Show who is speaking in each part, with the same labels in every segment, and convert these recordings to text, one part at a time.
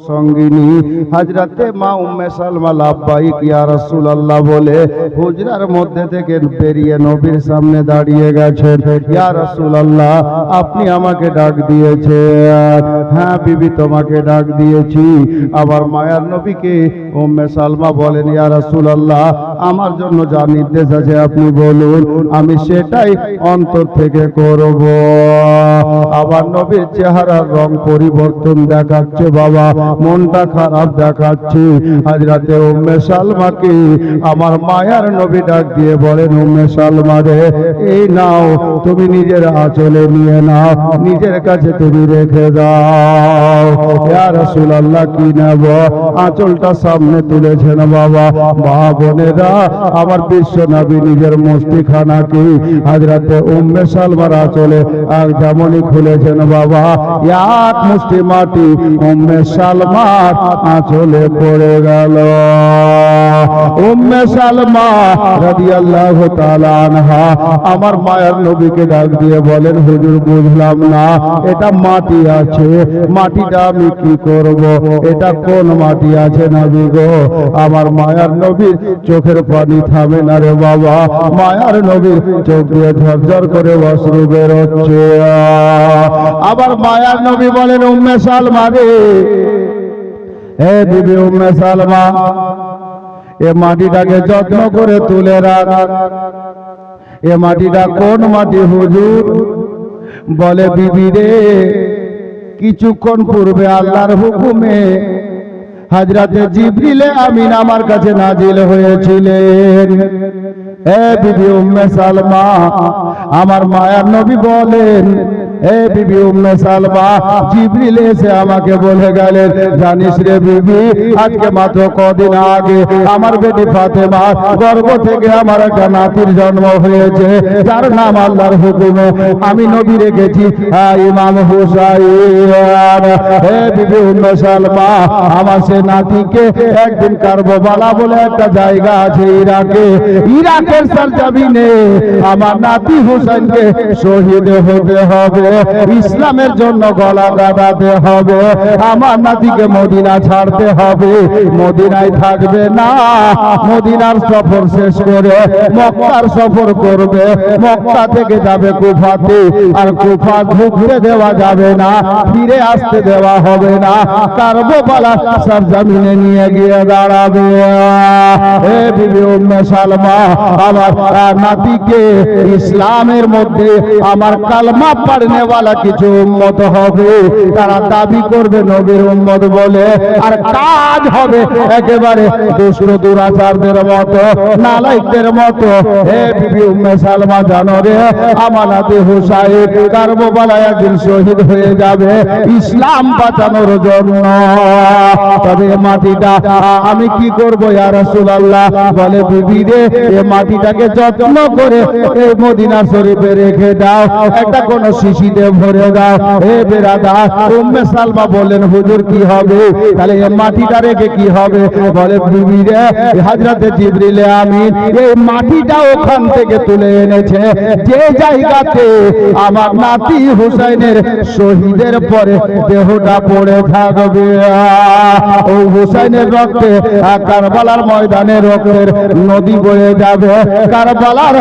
Speaker 1: সঙ্গিনী হাজরাতে মা উম্মে সালমা লাভবাহিক, ইয়া রাসূলুল্লাহ বলে, হুজরার মধ্যে থেকে বেরিয়ে নবীর সামনে দাঁড়িয়ে গেছেন। ইয়া রাসূলুল্লাহ, আপনি আমাকে ডাক দিয়েছেন। হ্যাঁ বিবি, তোমাকে ডাক দিয়েছি। আবার মায়ার নবীকে উম্মে সালমা বলেন, ইয়া রাসূলুল্লাহ, আমার জন্য যা নির্দেশ আছে আপনি বলুন, আমি সেটাই অন্তর থেকে করব। আবার নবীর চেহারার রং পরিবর্তন দেখাচ্ছে, বাবা, মনটা খারাপ দেখাচ্ছে। আজ রাতে উম্মে সালমাকে আমার মায়ার নবী ডাক দিয়ে বলেন, উম্মে সালমা রে, এই নাও, তুমি নিজের আঁচলে নিয়ে নাও, নিজের কাছে তুমি রেখে দাও। ইয়া রাসূলুল্লাহ, কি নেব? আঁচলটা সামনে তুলেছেন বাবা। মা বোনেরা, আমার বিশ্ব নিজের মুস্তিখানাকে আজ রাতে উম্মে সালমার আঁচলে বাবা। আঁচলে পড়ে গেল। আমার মায়ের নবীকে ডাক দিয়ে বলেন, হুজুর, বুঝলাম না। এটা মাটি আছে মাটিটা আমি কি করব। এটা কোন মাটি আছে নবী গো? আমার মায়ার নবীর চোখের পানি থামে না রে বাবা। মায়ার নবীর চোখ দিয়ে ঝরঝর করে অশ্রু বেরোচ্ছে। আবার মায়ার নবী বলেন, উম্মে সালমা রে। হে বিবি উম্মে সালমা, এ মাটিটাকে যত্ন করে তুলে রাখ। এ মাটিটা কোন মাটি হুজুর? বলে, বিবি রে কিছুক্ষণ পূর্বে আল্লাহর হুকুমে হাজরাতে জিবরিলে আমিন আমার কাছে নাজিল হয়েছিলেন। এ বিবি উম্মে সালমা আমার মায়ার নবী বলেন এ বিবি উম্মে সালমা এসে আমাকে বলে গেলেন জানিস রে বিবি আজকে মাত্র কদিন আগে আমার বেটি ফাতেমা থেকে আমার একটা নাতির জন্ম হয়েছে যার নাম আল্লাহর হুকুমে। আমি নবী রেখেছি হ্যাঁ, ইমাম হুসাইন। হে বিবি উম্মে সালমা আমার সে নাতিকে একদিন বলে একটা জায়গা আছে ইরাকে। ইরাকের আমার নাতি শহীদ হতে হবে, ইসলামের জন্য গলা কাটাতে হবে, আমার নাতিকে মদিনা ছাড়তে হবে। মদিনায় থাকবে না, মদিনার সফর শেষ করে মক্কার সফর করবে। মক্কা থেকে যাবে কুফাতে, আর কুফা ঢুকতে দেওয়া যাবে না, ফিরে আসতে দেওয়া হবে না। কারবালা সরজমিনে নিয়ে গিয়ে দাঁড়াবে। হে বিবি উম্মে সালমা, আমার নাতিকে ইসলামের মধ্যে আমার কালমা পড়নেওয়ালা কিছু উম্মত হবে। তারা দাবি করবে, নবীর উম্মত বলে, আর কাজ হবে একেবারে দুষ্ট দুরাচারদের মতো নালাইকদের মতো। হে উম্মে সালমা, জানো রে, আমার নাতি হুসাইন কারবালায় একদিন শহীদ হয়ে যাবে ইসলাম বাঁচানোর জন্য। তবে মাটিটা। আমি কি করব ইয়া বলে, বিবি রে এই মাটিটাকে যত্ন করে এই মদিনা শরীফে রেখে দাও। একটা কোন শিশিতে ভরে দাও। হে বেরাদার উম্মে সালমা বললেন, হুজুর, কি হবে? তাহলে এই মাটিটা রেখে কি হবে? বলে, বিবি রে হযরতে জিবরিল আমিন, এই মাটিটা ওখান থেকে তুলে এনেছে। যে জায়গাতে আমার নাতি হুসাইনের শহীদের পরে দেহটা পড়ে থাকবে। ও হুসাইনের রক্তে কারবালার রক্তের নদী বয়ে যাবে। কারবালার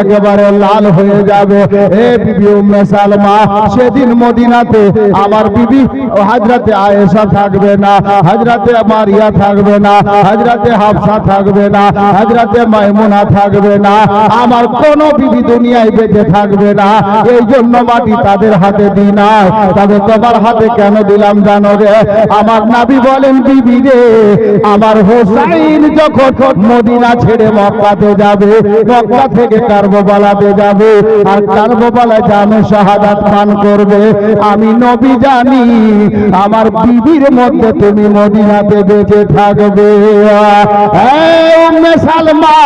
Speaker 1: একেবারে লাল হয়ে যাবে। এ বিবি উম্মে সালমা, সেদিন মদিনাতে আমার বিবি হাজরাতে আয়েশা থাকবে না, হাজরাতে মারিয়া থাকবে না, হাজরাতে হাফসা থাকবে না, হাজরাতে মাইমুনা থাকবে না। আমার কোন বিবি দুনিয়ায় বেঁচে থাকবে না। এই জন্য মাটি তাদের হাতে দিই না তবে তোমার হাতে কেন দিলাম জানো রে? আমার নাবি বলেন, বিবি রে, আমার হোসাইন যখন মদিনা ছেড়ে মক্কাতে যাবে, মক্কা থেকে কারবালাতে যাবে, আর কারবালা জামে শাহাদাত পান করবে, আমি নবী জানি, আমার বিবির মধ্যে তুমি মদিনাতে বেঁচে থাকবে। সালমা,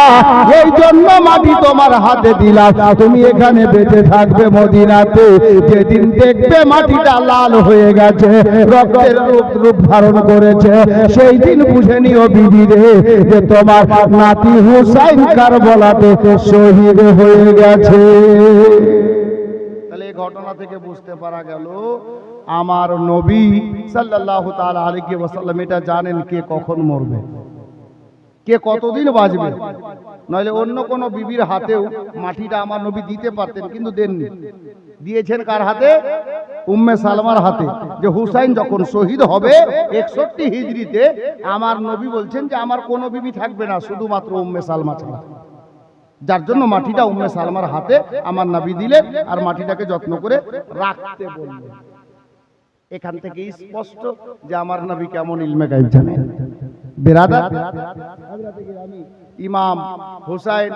Speaker 1: এই জন্য মাটি তোমার হাতে দিলাম। তুমি এখানে বেঁচে থাকবে মদিনাতে। যেদিন দেখবে মাটিটা লাল হয়ে গেছে, রক্তের রূপ রূপ ধারণ করেছে। সেই দিন বুঝে নিও বিবি রে যে তোমার নাতি হুসাইন কারবলাতে শহীদ হয়ে গেছে। তাহলে এই ঘটনা থেকে বুঝতে পারা গেল, আমার নবী সাল্লাল্লাহু তাআলা আলাইহি ওয়াসাল্লাম এটা জানেন কে কখন মরবে। কে কতদিন বাঁচবে। নইলে অন্য কোনো বিবির হাতেও মাটিটা আমার নবী দিতে পারতেন, কিন্তু দেননি। দিয়েছেন কার হাতে? উম্মে সালমার হাতে, যে হুসাইন যখন শহীদ হবে, একষট্টি হিজড়িতে, আমার নবী বলছেন যে আমার কোনো বিবি থাকবে না, শুধুমাত্র উম্মে সালমা ছাড়া। যার জন্য মাটিটা উম্মে সালমার হাতে আমার নবী দিলেন আর মাটিটাকে যত্ন করে রাখতে বললেন। এখান থেকে স্পষ্ট যে আমার নবী কেমন ইলমে গাইব জানেন ইমাম হুসাইন,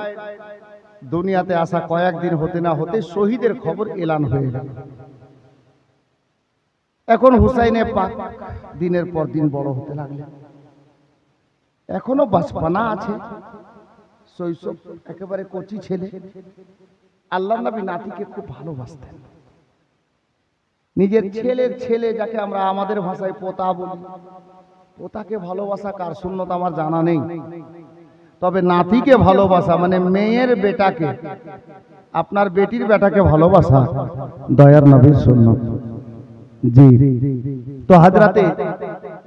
Speaker 1: দুনিয়াতে আসা কয়েকদিন হতে না হতে শহীদের খবর এলান হয়ে গেল। এখন হুসাইনে পাক দিনের পর দিন বড় হতে লাগলেন এখনও বাঁচপানা আছে, শৈশব একেবারে কচি ছেলে। আল্লাহ নবী নাতিকে খুব ভালোবাসতেন। নিজের ছেলের ছেলে যাকে আমরা আমাদের ভাষায় পোতা বলি। পোতাকে ভালোবাসা কার শূন্যতা আমার জানা নেই। তবে নাতিকে ভালোবাসা মানে মেয়ের বেটাকে, আপনার বেটির বেটাকে ভালোবাসা দয়ার নবীর শূন্য তো হাজরাতে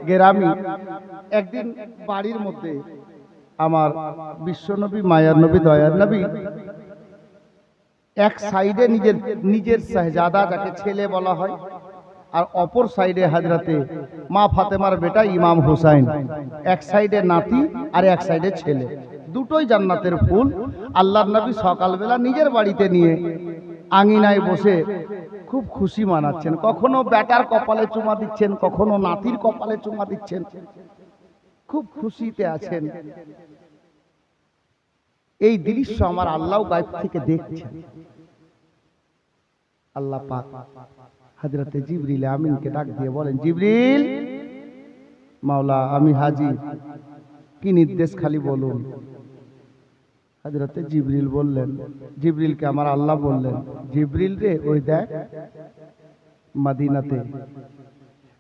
Speaker 1: গেরামি একদিন বাড়ির মধ্যে আমার বিশ্বনবী, মায়ার নবী, দয়ার নবী এক সাইডে নিজের নিজের শাহজাদা, যাকে ছেলে বলা হয়, আর অপর সাইডে হাজরাতে মা ফাতেমার বেটা ইমাম হুসাইন। এক সাইডে নাতি আর এক সাইডে ছেলে। দুটোই জান্নাতের ফুল। আল্লাহর নবী সকালবেলা নিজের বাড়িতে নিয়ে আঙিনায় বসে খুশি মানাচ্ছেন। কখনো বেটার কপালে চুমা দিচ্ছেন, কখনো নাতির কপালে চুমা দিচ্ছেন। খুব খুশিতে আছেন। এই দৃশ্য আমার আল্লাহ গাইব থেকে দেখছেন। আল্লাহ পাক হাজরতে জিবরিল আমিনকে ডাক দিয়ে বলেন, জিবরিল, মাওলা আমি হাজি, কি নির্দেশ খালি বলুন। হাজরতে জিবরিল বললেন, জিবরিলকে আমার আল্লাহ বললেন, জিবরিল রে, ওই দেখ মাদিনাতে,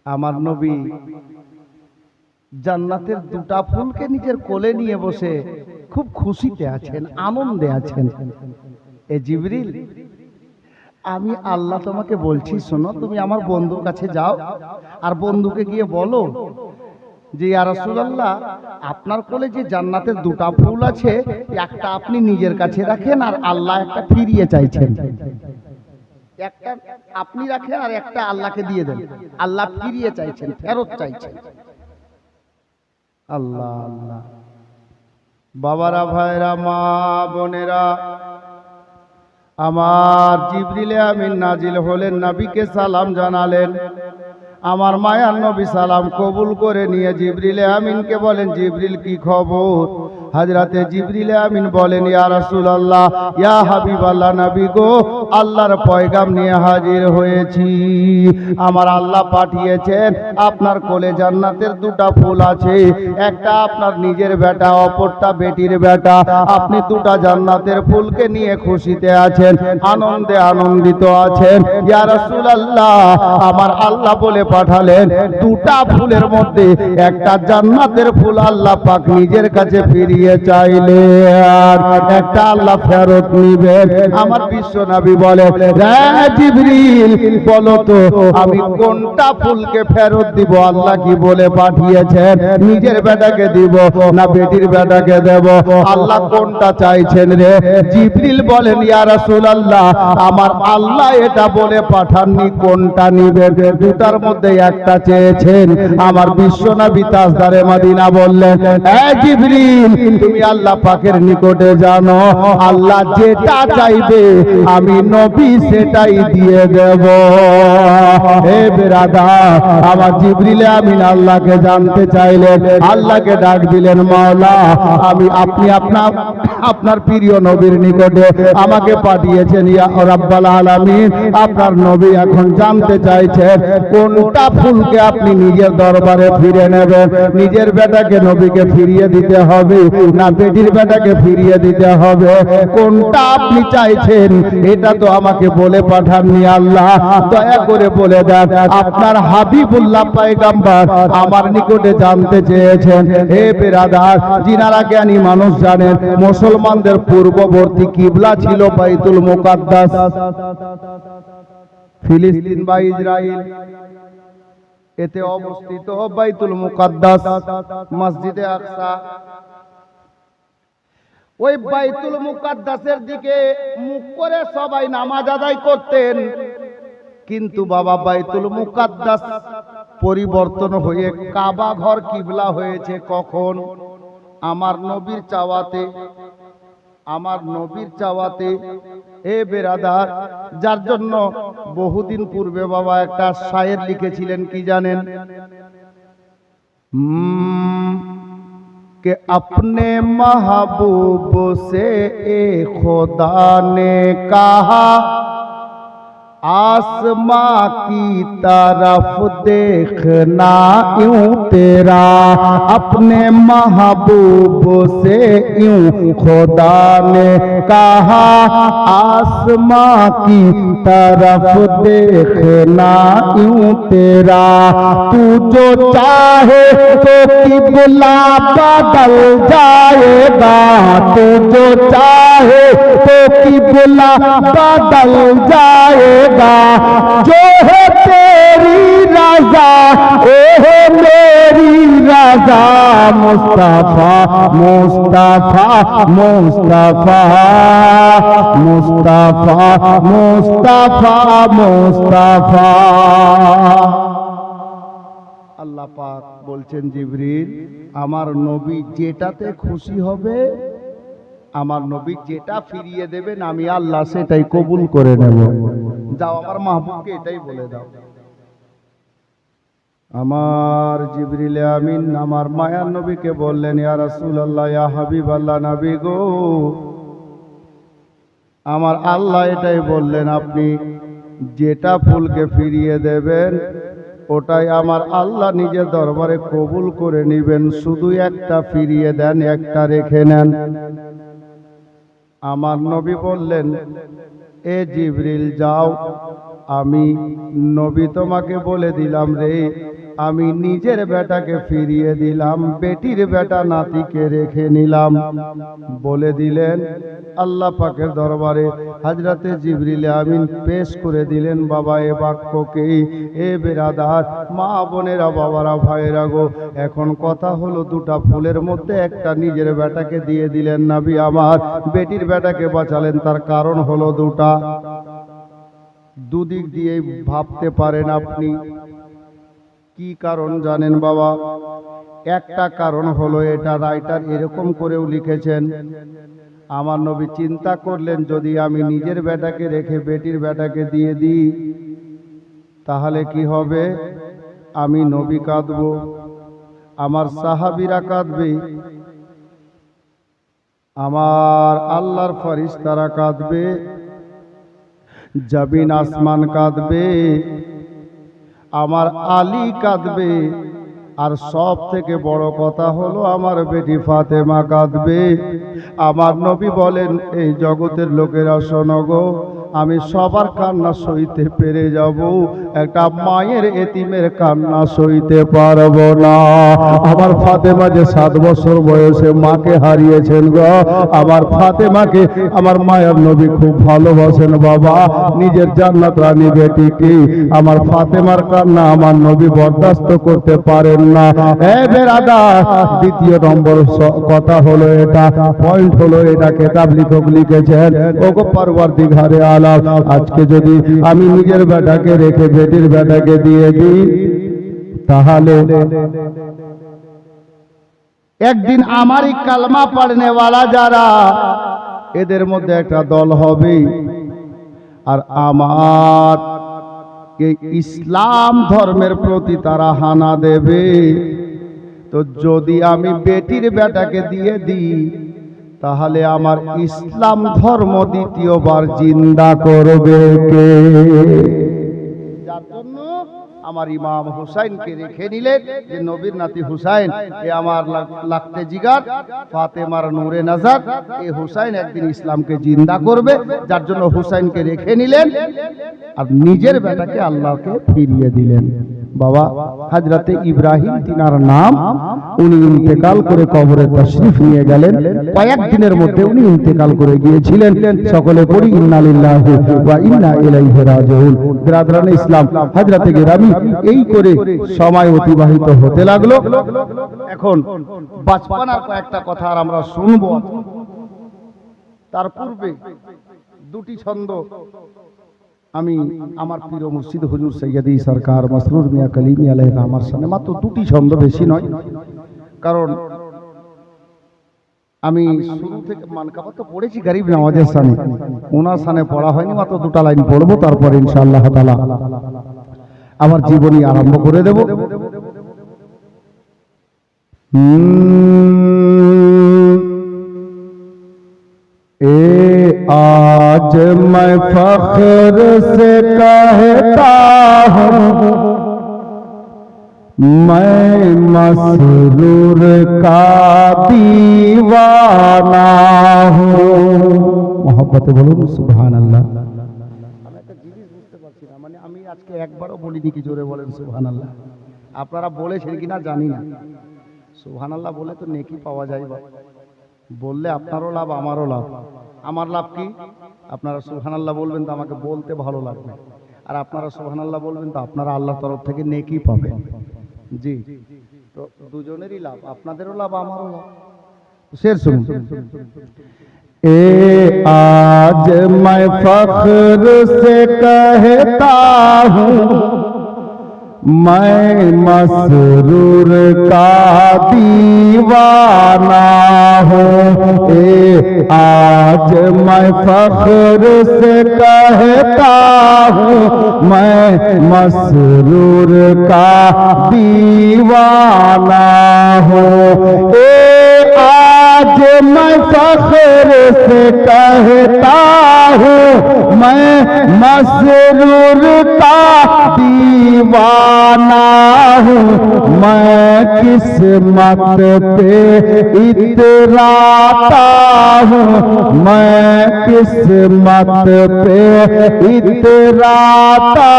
Speaker 1: আমার নবী জান্নাতের দুটা ফুলকে নিজের কোলে নিয়ে বসে খুব খুশিতে আছেন, আনন্দে আছেন। এ জিবরিল, আমি আল্লাহ তোমাকে বলছি, শোনো, তুমি আমার বন্ধুর কাছে যাও, আর বন্ধুকে গিয়ে বলো যে রাসূলুল্লাহ, আপনার কোলে যে জান্নাতের দুটা ফুল আছে, একটা আপনি নিজের কাছে রাখেন আর আল্লাহ একটা ফিরিয়ে চাইছেন। একটা আপনি রাখেন আর একটা আল্লাহকে দিয়ে দেন। আল্লাহ ফিরিয়ে চাইছেন, ফেরত চাইছেন। আল্লাহ আল্লাহ। বাবারা, ভাইরা, মা, বোনেরা, আমার জিবরিলে আমিন নাজিল হলেন, নবীকে সালাম জানালেন। আমার মায়ার নবী সালাম কবুল করে নিয়ে জিবরিলে আমিনকে বলেন জিবরিল কি খবর? হাজরাতে জিবরিলে আমিন বলেন, ইয়া রাসূলুল্লাহ, ইয়া হাবিবাল্লাহ নবী গো, আল্লাহর পয়গাম নিয়ে হাজির হয়েছি। আমার আল্লাহ পাঠিয়েছেন, আপনার কোলে জান্নাতের দুটা ফুল আছে। একটা আপনার নিজের বেটা, অপরটা বেটির বেটা। আপনি দুটা জান্নাতের ফুলকে নিয়ে খুশিতে আছেন, আনন্দে আনন্দিত আছেন। ইয়া রাসূলুল্লাহ, আমার আল্লাহ বলে পাঠালেন, দুটা ফুলের মধ্যে একটা জান্নাতের ফুল আল্লাহ পাক নিজের কাছে ফিরিয়ে চাইলে আর একটা আল্লাহ ফেরত নিবেন। আমার বিশ্ব নবী বলে "হ্যাঁ, জিবরিল বলো তো আমি কোনটা ফুলকে ফেরত দিব? আল্লাহ কি বলে পাঠিয়েছেন? নিজের বেটাকে দিব না বেটির বেটাকে দেব? আল্লাহ কোনটা চাইছেন রে? জিবরিল বলেন ইয়া রাসূলুল্লাহ আমার আল্লাহ এটা বলে পাঠাননি কোনটা নিবেন? দুটার মধ্যে একটা চেয়েছেন। আমার বিশ্বনবী তাজদারে মদিনা বললেন এ জিবরিল তুমি আল্লাহ পাকের নিকটে জানো, আল্লাহ যেটা চাইবে আমি নবী সেটাই দিয়ে দেব। হে বেরাদা, আমার জিবরিলে আমিন আল্লাহকে জানতে চাইলেন, আল্লাহকে ডাক দিলেন, মাওলা, আমি আপনি আপনার আপনার প্রিয় নবীর নিকটে আমাকে পাঠিয়েছেন, ইয়া রাব্বাল আলামিন। আপনার নবী এখন জানতে চাইছেন কোনটা ফুলকে আপনি নিজের দরবারে ফিরে নেবেন, নিজের বেটাকে নবীকে ফিরিয়ে দিতে হবে না বেটির বেটাকে ফিরিয়ে দিতে হবে। কোনটা আপনি চাইছেন, এটা তো আমাকে বলে পাঠাননি আল্লাহ। দয়া করে বলে দেন, আপনার হাবিবুল্লাহ পায়গাম্বার আমার নিকটে জানতে চেয়েছেন। হে বেরাদার, যিনারা জ্ঞানী মানুষ জানেন, মুসলমানদের পূর্ববর্তী কিবলা ছিল বাইতুল মুকাদ্দাস। ফিলিস্তিন বা ইসরায়েল এতে অবস্থিত বাইতুল মুকাদ্দাস, মসজিদে আকসা। ওই বাইতুল মুকাদ্দাসের দিকে মুখ করে সবাই নামাজ আদায় করতেন। কিন্তু বাবা বাইতুল মুকাদ্দাস পরিবর্তন হয়ে কাবা ঘর, কিবলা হয়েছে কখন? আমার নবীর চাওয়াতে, আমার নবীর চাওয়াতে। এ বেরাদার, যার জন্য বহুদিন পূর্বে বাবা একটা শায়ের লিখেছিলেন, কি জানেন? হুম कि अपने महबूब से ए खुदा ने कहा आसमां की तरफ़ देखना यूँ तेरा, अपने महबूब से यूँ खुदा ने कहा, आसमां की तरफ़ देखना यूँ तेरा, तू जो चाहे तो किबला बदल जाएगा, तू जो चाहे तो किबला बदल जाएगा। जो है तेरी रजा ओ है मेरी रजा मुस्तफा मुस्तफा मुस्तफा मुस्तफा मुस्तफा मुस्तफा আল্লাহ পাক বলছেন জিবরিল আমার নবী যেটাতে খুশি হবে আমার নবী যেটা ফিরিয়ে দেবেন আমি আল্লাহ সেটাই কবুল করে নেব যাও আমার মাহবুবকে এটাই বলে দাও। আমার জিবরিল আমিন, আমার মায়ার নবীকে বললেন, ইয়া রাসূলুল্লাহ, ইয়া হাবিবাল্লাহ নবী গো। আমার আল্লাহ এটাই বললেন, আপনি যেটা ফুলকে ফিরিয়ে দেবেন, ওটাই আমার আল্লাহ নিজের দরবারে কবুল করে নেবেন। শুধু একটা ফিরিয়ে দেন, একটা রেখে নেন। আমার নবী বললেন এ জিবরিল যাও। আমি নবী তোমাকে বলে দিলাম রে আমি নিজের বেটাকে ফিরিয়ে দিলাম বেটির বেটা নাতিকে রেখে নিলাম। বলে দিলেন আল্লাহ পাকের দরবারে হাজরাতে জিবরিলে আমিন পেশ করে দিলেন বাবা এ বাক্যকে। এ বেরাদার মা বোনেরা বাবারা ভাইয়েরা গো এখন কথা হলো দুটা ফুলের মধ্যে একটা নিজের বেটাকে দিয়ে দিলেন নাবি আমার বেটির বেটাকে বাঁচালেন তার কারণ হলো দুটা। দুদিক দিয়ে ভাবতে পারেন আপনি কি কারণ জানেন বাবা? একটা কারণ হলো এটা রাইটার এরকম করেও লিখেছেন, আমার নবী চিন্তা করলেন যদি আমি নিজের বেটাকে রেখে বেটির বেটাকে দিয়ে দিই, তাহলে কি হবে? আমি নবী কাঁদব, আমার সাহাবিরা কাঁদবে, আমার আল্লাহর ফরিস্তারা কাঁদবে জবিন আসমান কাঁদবে। আমার আলী কাঁদবে। আর সব থেকে বড় কথা হলো, আমার বেটি ফাতেমা কাঁদবে। আমার নবী বলেন, এই জগতের লোকেরা শোনো গো আমি সবার কান্না সইতে পেরে যাব। একটা মায়ের এতিমের কান্না সইতে পারব না। আমার ফাতেমা যে সাত বছর বয়সে মাকে হারিয়েছেন গো, আমার ফাতেমাকে আমার মায়ের নবী খুব ভালোবাসেন বাবা। নিজের জান্নাত রানী বেটিকে আমার ফাতেমার কান্না আমার নবী বরদাস্ত করতে পারেন না। এ বেরাদা, দ্বিতীয় নম্বর কথা হলো এটা পয়েন্ট হলো এটা কেতাব লিখক লিখেছেন, ওগো পরবর্তী ঘরে আলাম আজকে যদি আমি নিজের বেটাকে রেখে বেটির বেটাকে দিয়ে দিই, তাহলে একদিন আমারই কালমা পড়নেওয়ালা যারা, এদের মধ্যে একটা দল হবে আর আমার এই ইসলাম ধর্মের প্রতি তারা হানা দেবে। তো যদি আমি বেটির বেটাকে দিয়ে দিই তাহলে আমার ইসলাম ধর্ম দ্বিতীয়বার জিন্দা করবে কে? যার জন্য আমার ইমাম হুসাইনকে রেখে নিলেন যে নবীর নাতি হুসাইন, এ আমার লাগ- লাগতে জিগার, ফাতেমার নূরে নাজার, এ হুসাইন একদিন ইসলামকে জিন্দা করবে, যার জন্য হুসাইনকে রেখে নিলেন আর নিজের বেটাকে আল্লাহকে ফিরিয়ে দিলেন। বাবা হাজরাতে ইব্রাহিম তিনার নাম, উনি ইন্তেকাল করে কবরে তশরিফ নিয়ে গেলেন। কয়েকদিনের মধ্যে উনি ইন্তেকাল করে গিয়েছিলেন। সকলে পড়ি ইন্না লিল্লাহি ওয়া ইন্না ইলাইহি রাজিউন। বিরাদরান ইসলাম, হাজরাতে গেরামি, এই করে সময় অতিবাহিত হতে লাগল। এখন বাচপানার কয়েকটা কথা আর আমরা শুনব। তার পূর্বে দুটি ছন্দ আমি আমার প্রিয় মুর্শিদ হুজুর সৈয়দি সরকার মসরুর মিয়া কলিমি আলহ আমার সামনে মাত্র দুটি ছন্দ বেশি নয়। কারণ আমি শুরু থেকে মানকাবা তো পড়েছি গরিব নওয়াজের সামনে। ওনার সামনে পড়া হয়নি মাত্র দুটা লাইন পড়ব তারপর ইনশাআল্লাহ তালা আমার জীবনী আরম্ভ করে দেব। ए آج میں فخر سے کہتا ہوں میں مسرور کا दीवाना ہوں محبت बोलो سبحان اللہ আমি আজকে একবারও বলিনি কি জোরে বলেন সুহান আল্লাহ আপনারা বলেছেন কি না জানি না। সুহান আল্লাহ বলে তো নেকি পাওয়া যায় বললে আপনারও লাভ, আমারও লাভ। আমার লাভ কি? আপনারা সুবহান আল্লাহ বলবেন তো আমাকে বলতে ভালো লাগবে আর আপনারা সুবহান আল্লাহ বলবেন তো আপনারা আল্লাহর তরফ থেকে নেকি পাবেন জি তো দুজনেরই লাভ আপনাদেরও লাভ আমারও লাভ শের শুনুন ए आज मैं फख्र से कहता हूँ मैं मसरूर का दीवाना हूँ। ए, आज मैं फख्र से कहता हूँ, मैं मसरूर का दीवाना हूँ। ए, आज मैं फख्र से कहता हूँ मैं मसरूर का दीवाना हूँ। मैं किस्मत पे इतराता हूँ। मैं किस्मत पे इतराता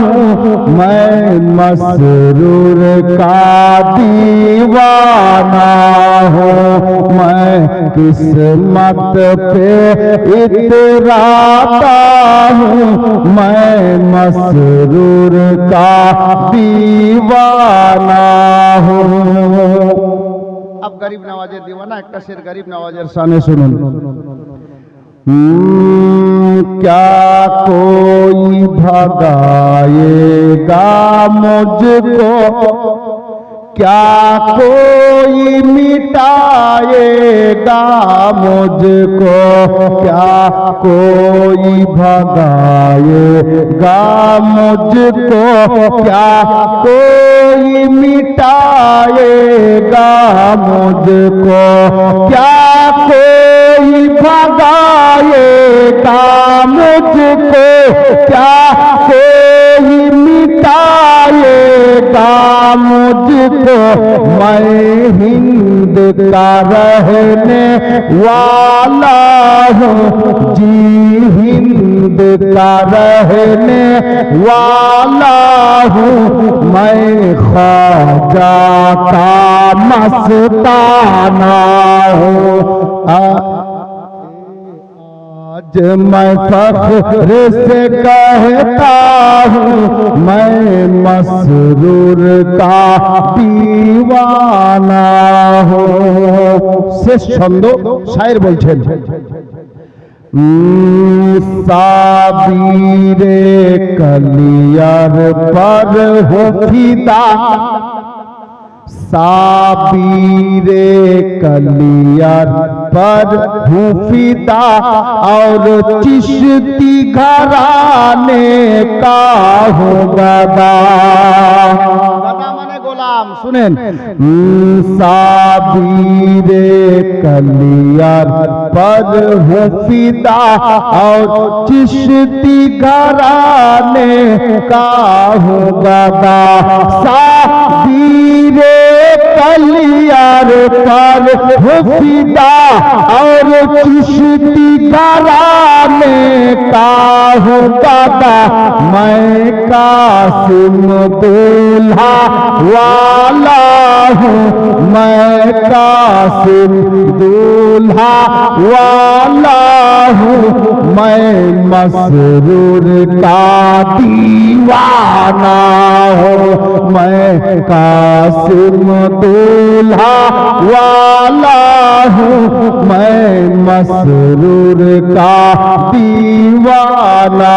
Speaker 1: हूँ। मैं मसरूर का दीवाना हूँ। मैं किस्मत पे इतराता हूँ मैं मसरूर का दीवाना हूँ। अब गरीब नवाजे दीवाना, एक शेर गरीब नवाजेर सामने सुनो क्या कोई भगाएगा मुझको? क्या कोई मिटाएगा मुझको क्या कोई भगाएगा मुझको क्या कोई मिटाएगा मुझको क्या कोई भगाएगा मुझको क्या कोई मिटाएगा मुझको मैं हिंद का रहने वाला हूँ। जी हिंद का रहने वाला हूँ। मैं ख्वाजा का मस्ताना हूँ। आज मैं फख्र से कहता हूँ मैं मसरूर का दीवाना हूँ শেষ ছন্দ শায়ের বলছেন সাবিরে কলিয়ার পর হো ফিদা साबीरे कलियर पर हूँ फिदा और चिश्ती घराने का हूँ गदा गोलाम सुनेन। साबीरे कलियर पर हूँ फिदा और चिश्ती घराने का हूँ गदा साबीरे कलियार पर हो फिदा और चिश्ती घराने का हूँ दादा मैं कासिम दूल्हा वाला हूँ, मैं कासिम दूल्हा वाला हूँ मैं मसरूर का दीवाना हूँ। मैं कासिम दूल्हा वाला हूँ। मैं मसरूर का दीवाना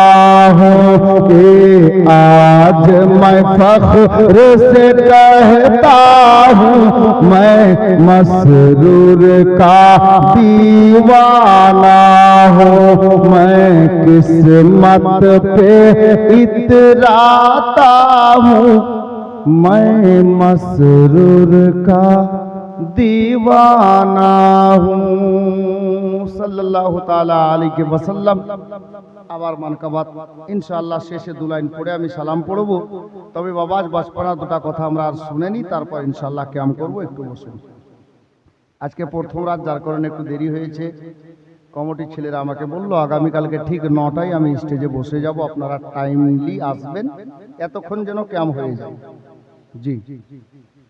Speaker 1: हूँ। कि आज मैं फख्र से कहता हूँ। मैं मसरूर का दीवाना हूँ मैं किस्मत पे इतराता हूँ मैं मसरूर का दीवाना हूँ সাল্লাল্লাহু তাআলা আলাইহি ওয়াসাল্লাম আবার মানকাবাত ইনশাআল্লাহ শেষে দু লাইন পড়ে আমি সালাম পড়ব তবে বাবা আজ বাজপাড়া দুটা কথা আমরা আর শুনেনি তারপর ইনশাআল্লাহ কেমন করব একটু বসুন আজকে প্রথম রাত যার কারণে একটু দেরি হয়েছে কমিটির ছেলেরা আমাকে বলল আগামীকালকে ঠিক নটায় আমি স্টেজে বসে যাব আপনারা টাইমলি আসবেন। এতক্ষণ যেন ক্যাম্প হয়ে যায়। জি।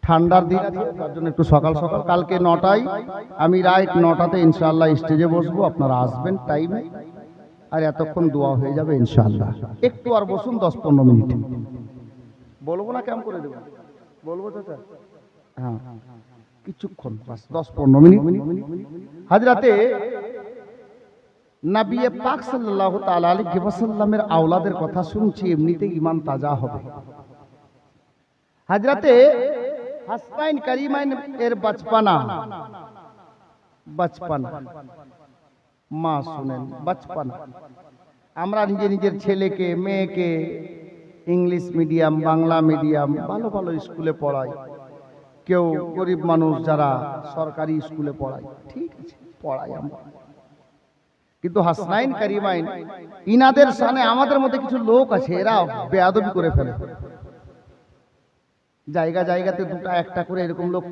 Speaker 1: ঠান্ডার দিন আছে, তার জন্য একটু সকাল সকাল কালকে নটায় আমি রাইট নটাতে ইনশাআল্লাহ স্টেজে বসবো আপনারা আসবেন টাইমে আর এতক্ষণ দোয়া হয়ে যাবে ইনশাআল্লাহ। একটু আর বসুন দশ পনেরো মিনিট। বলব না কেমন করে দেবো? বলব চাচা হ্যাঁ। কিছুক্ষণ দশ পনেরো মিনিট। হাজরাতে নাবিয়ে পাক সাল্লাল্লাহু তাআলা আলাইহি ওয়াসাল্লামের আওলাদের কথা শুনছি, এমনিতেই ঈমান তাজা হবে। হাজরাতে হাসনাইন করিমাইন এর বচপনা। বচপনা। মা শুনেন, বচপনা। আমরা নিজে নিজের ছেলেকে, মেয়েকে ইংলিশ মিডিয়াম, বাংলা মিডিয়াম, ভালো ভালো স্কুলে পড়াই। কেউ গরিব মানুষ যারা সরকারি স্কুলে পড়ায়, ঠিক আছে, পড়াই আমরা। কিন্তু হাসনাইন কারিমাইন, ইনাদের সামনে আমাদের মধ্যে কিছু লোক আছে, এরা বেয়াদবি করে ফেলে। জায়গা জায়গাতে দুটা একটা করে এরকম লোক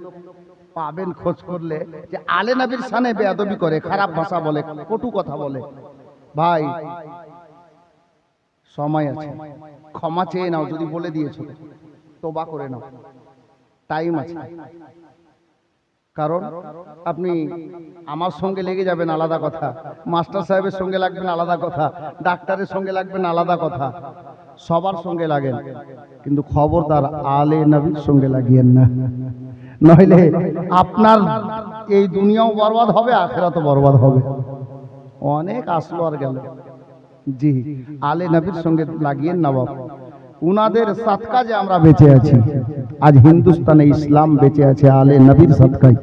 Speaker 1: পাবেন খোঁজ করলে যে আলে নবীর সানে বেয়াদবি করে, খারাপ ভাষা বলে, কটু কথা বলে। ভাই, সময় আছে। ক্ষমা চেয়ে নাও, যদি বলে দিয়েছ। তোবা করে নাও। টাইম আছে। কারণ আপনি আমার সঙ্গে লেগে যাবেন আলাদা কথা। মাস্টার সাহেবের সঙ্গে লাগবেন আলাদা কথা। ডাক্তারের সঙ্গে লাগবেন আলাদা কথা। সবার সঙ্গে লাগেন কিন্তু খবরদার আলে নবীর সঙ্গে লাগিয়েন না। নইলে আপনার এই দুনিয়াও বরবাদ হবে, আখেরাতও বরবাদ হবে। অনেক আসলো আর গেল। জি, আলে নবীর সঙ্গে লাগিয়েন না বাবা উনাদের সাতকাজে আমরা বেঁচে আছি। আজ হিন্দুস্তানে ইসলাম বেঁচে আছে আলে নবীর সৎকাই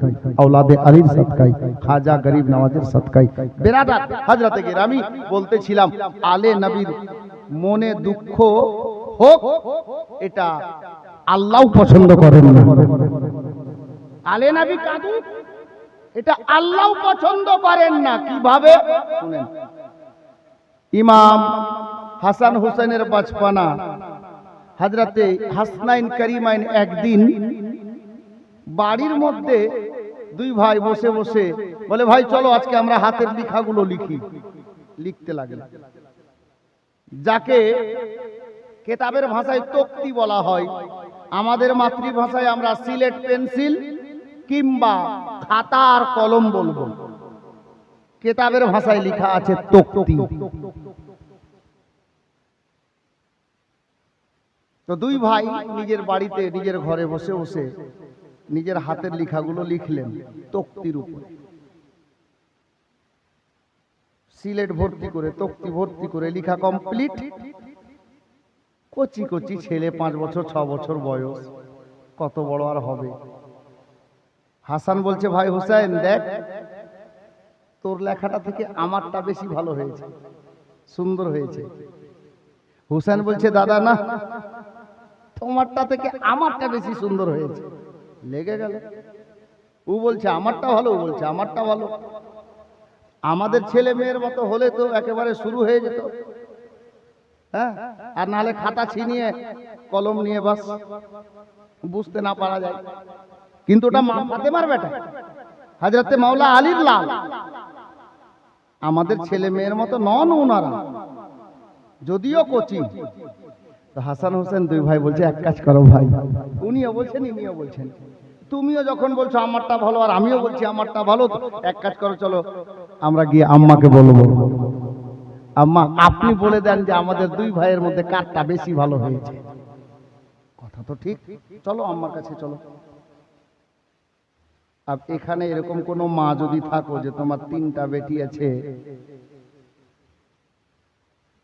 Speaker 1: আওলাদে আলীর সৎকাই খাজা গরিব নওয়াজের সৎকাই বিরাট হজরতে আমি বলতেছিলাম, আলে নবীর মনে দুঃখ হোক, এটা আল্লাহ পছন্দ করেন না। আলে নবী কাঁদুক এটা আল্লাহ পছন্দ করেন না, কীভাবে? শুনেন। ইমাম হাসান হুসেনের বাচপানা হাজরাতে হাসনাইন করিমাইন একদিন বাড়ির মধ্যে দুই ভাই বসে বসে বলে, ভাই, চলো, আজকে আমরা হাতের লেখাগুলো লিখি। লিখতে লাগল যাকে কেতাবের ভাষায় তক্তি বলা হয়, আমাদের মাতৃভাষায় আমরা সিলেট পেন্সিল কিংবা খাতা আর কলম বলব। কেতাবের ভাষায় লিখা আছে তক্তি। তো দুই ভাই নিজের বাড়িতে নিজের ঘরে বসে বসে নিজের হাতের লেখাগুলো লিখলেন তক্তির উপরে। সিলেট ভর্তি করে তক্তি ভর্তি করে লিখা কমপ্লিট কচি কচি ছেলে পাঁচ বছর ছ বছর বয়স। কত বড় আর হবে? হাসান বলছে ভাই হুসাইন দেখ তোর লেখাটা থেকে আমারটা বেশি ভালো হয়েছে। সুন্দর হয়েছে। হুসেন বলছে দাদা না তোমারটা থেকে আমারটা বেশি সুন্দর হয়েছে। লেগে গেল। ও বলছে, আমারটা ভালো। ও বলছে, আমারটা ভালো। আমাদের ছেলে মেয়ের মতো হলে তো একেবারে শুরু হয়ে যেত। হ্যাঁ? আর নাহলে খাতা ছিনিয়ে, কলম নিয়ে বাস। বুঝতে না পারা যায়। কিন্তু ওটা মা ফাতেমার বেটা।
Speaker 2: হাজরাতে মাওলা আলীর লাল। আমাদের ছেলে মেয়ের মতো নন ওনারা। যদিও কোচি তো হাসান হোসেন দুই ভাই বলছে, এক কাজ করো ভাই। উনিও বলছেন, ইনিও বলছেন। তুমিও যখন বলছো, আমারটা ভালো, আর আমিও বলছি, আমারটা ভালো, এক কাজ করো, চলো। আমরা গিয়ে আম্মাকে বলব। আম্মা, আপনি বলে দেন যে আমাদের দুই ভাইয়ের মধ্যে কারটা বেশি ভালো হয়েছে। কথা তো ঠিক। চলো আম্মার কাছে চলো। আর এখানে এরকম কোনো মা যদি থাকো যে তোমার তিনটা বেটি আছে,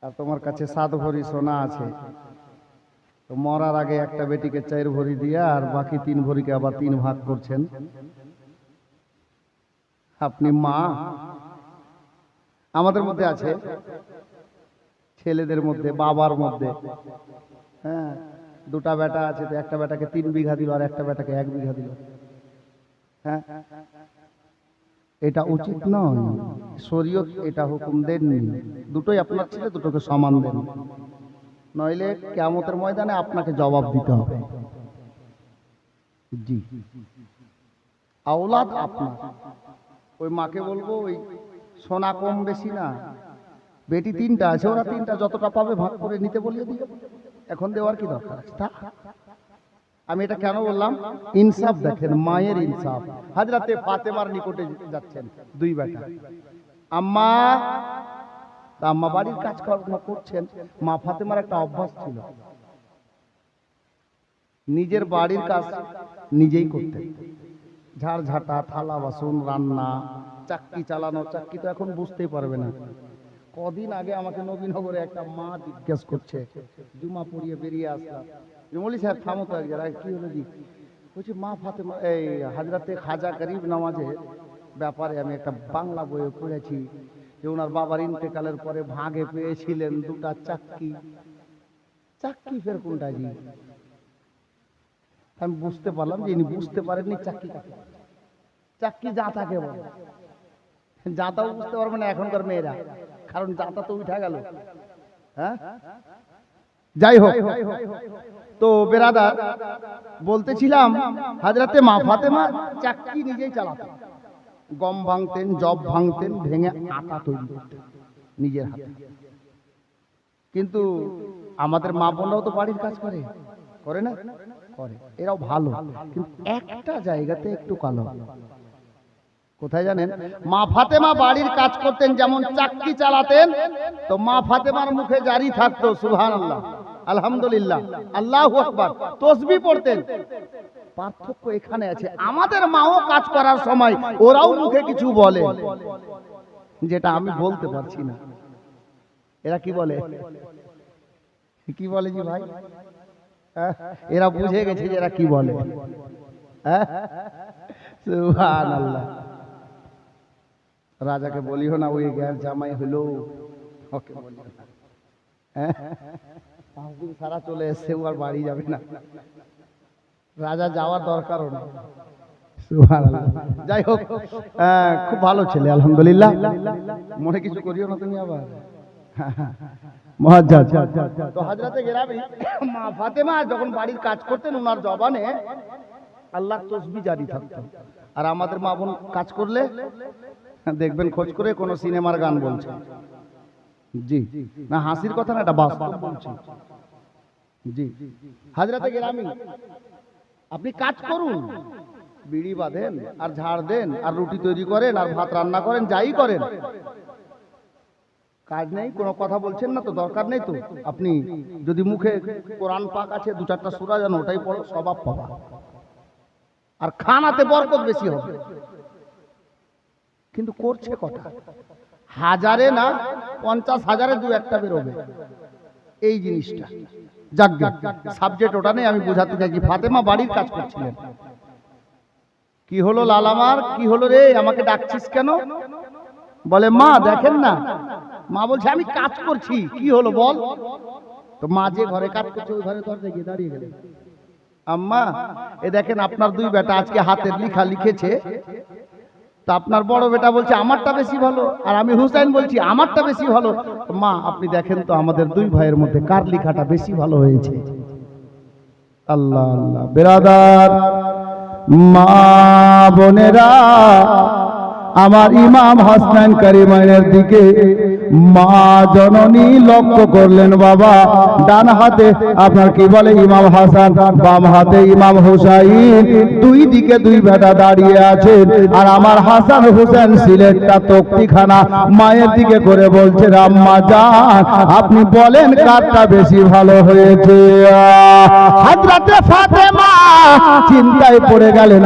Speaker 2: আর তোমার কাছে সাত ভরি সোনা আছে তো মরার আগে একটা বেটিকে চার ভরি দিয়া আর বাকি তিন ভরিকে আবার তিন ভাগ করছেন। আপনি মা? আমাদের মধ্যে আছে। ছেলেদের মধ্যে, বাবার মধ্যে। হ্যাঁ দুটা বেটা আছে তো একটা বেটাকে তিন বিঘা দিল আর একটা বেটাকে এক বিঘা দিল। হ্যাঁ এটা উচিত নয়। শরীয়ত এটা হুকুম দেননি। দুটোই আপনার ছেলে, দুটোকে সমান দেন নইলে কেমতের ময়দানে আপনাকে জবাব দিতে হবে। জি। আওলাদ আপনার। ওই মাকে বলব, ওই সোনা কম বেশি না। বেটি তিনটা আছে, ওরা তিনটা যতটা পাবে ভাগ করে নিতে বলিয়ে দিও এখন দেওয়ার কি দরকার আছে। আমি এটা কেন বললাম? ইনসাফ দেখেন, মায়ের ইনসাফ। হাজরাতে ফাতেমার নিকটে যাচ্ছেন দুই বেটা। আম্মা তা আম্মা বাড়ির কাজ কর্ম করছেন। মা ফাতেমার একটা অভ্যাস ছিল। নিজের বাড়ির কাজ নিজেই করতেন। ঝাড় ঝাঁটা, থালা বাসন, রান্না চাক্কি চালানো চাক্কি তো এখন বুঝতেই পারবে না। কদিন আগে আমাকে নবীনগরে একটা মা জিজ্ঞেস করছে, জুমা পড়িয়ে বেরিয়ে আসলাম। জুমলি সাহেব, থামো তো এক কি হলো জি বলছি, মা ফাতেমা, এই হাজরাতে খাজা গরিব নামাজের ব্যাপারে আমি একটা বাংলা বইয়ে পড়েছি। যে ওনার বাবার ইন্তেকালের পরে ভাগে পেয়েছিলেন দুটা চাক্কি। চাক্কি ফের কোনটা জি? আমি বুঝতে পারলাম যে ইনি বুঝতে পারেননি চাক্কি কাকে। চাক্কি জাতাকে বলে। জাতাও বুঝতে পারবে না এখনকার মেয়েরা। কারণ জাতা তো উঠা গেল। হ্যাঁ? যাই হোক। তো বেরাদার, বলতেছিলাম, হাজরাতে মা ফাতেমা চাক্কি নিজেই চালাতেন গম ভাঙতেন, জব ভাঙতেন, ভেঙে আটা তৈরি করতেন নিজের হাতে। কিন্তু আমাদের মা বোনরাও তো বাড়ির কাজ করে। করে না? করে। এরাও ভালো, কিন্তু একটা জায়গাতে একটু কালো। কোথায় জানেন? মা ফাতেমা বাড়ির কাজ করতেন, যেমন চাকরি চালাতেন, তো মা ফাতেমার মুখে জারি থাকতো সুবহান আল্লাহ আলহামদুলিল্লাহ। আল্লাহ আকবার। তসবি পড়তেন। পার্থক্য এখানে আছে আমাদের মাও কাজ করার সময় ওরাও মুখে কিছু বলে, যেটা আমি বলতে পারছি না এরা কি বলে কি বলে জি ভাই হ্যাঁ? এরা বুঝে গেছে যে এরা কি বলে হ্যাঁ? রাজাকে বলিও না, ওই গ্যার জামাই হলো। হ্যাঁ? পাঁচ দিন সারা চলে এসছে, ও আর বাড়ি যাবে না রাজা যাওয়ার দরকারও নেই। যাই হোক খুব ভালো ছেলে আলহামদুলিল্লাহ। মনে কিছু করিও না তুমি আবার। তো হাজরাতে গেরাবি মা ফাতেমা যখন বাড়ির কাজ করতেন ওনার জবানে আল্লাহ তসবি জারি থাকতো। আর আমাদের মা বোন কাজ করলে দেখবেন খোঁজ করে কোনো সিনেমার গান বলছে। জি না হাসির কথা না এটা বাস্তব বলছি। জি হাজরাতে গেরামি আপনি কাজ করুন। বিড়ি বাঁধেন, আর ঝাড় দেন, আর রুটি তৈরি করেন, আর ভাত রান্না করেন, যাই করেন। কাজ নেই, কোনো কথা বলছেন না তো, দরকার নেই তো। আপনি যদি মুখে কোরআন পাক আছে, দু চারটা সুরা জানো ওটাই পড়ো, স্বভাব পাবা। আর খানাতে বরকত বেশি হবে। কিন্তু করছে কথা। হাজারে না, পঞ্চাশ হাজারে দু একটা বেরোবে। এই জিনিসটা। যাক সাবজেক্ট ওটা নেই, আমি বোঝাতে চাইছি ফাতেমা বাড়ির কাজ করছিলেন? কি হলো লালামার কি হলো রে? আমাকে ডাকছিস কেন? বলে, মা, দেখেন না। মা বলছে, আমি কাজ করছি। কি হলো বল? তো মা যে ঘরে কাজ করছে, ওই ঘরে দরজা গিয়ে দাঁড়িয়ে গেলেন। আম্মা, এ দেখেন আপনার দুই বেটা আজকে হাতের লিখা লিখেছে। তা আপনার বড় বেটা বলছে, আমারটা বেশি ভালো। আর আমি হুসাইন বলছি, আমারটা বেশি ভালো। মা, আপনি দেখেন তো আমাদের দুই ভাইয়ের মধ্যে কার লিখাটা বেশি ভালো হয়েছে। আল্লাহ আল্লাহ। বেরাদার,
Speaker 1: মা বোনেরা, আমার ইমাম হাসনান কারিমাইনের দিকে মা জননী লক্ষ্য করলেন বাবা, ডান হাতে, আপনার কি বলে, ইমাম হাসান, বাম হাতে ইমাম হুসাইন, দুই দিকে দুই বেটা দাঁড়িয়ে আছেন, আর আমার হাসান হুসেন সিলেটটা তক্তিখানা, মায়ের দিকে করে বলছে, রাম্মা যান, আপনি বলেন কারটা বেশি ভালো হয়েছে? চিন্তায় পড়ে গেলেন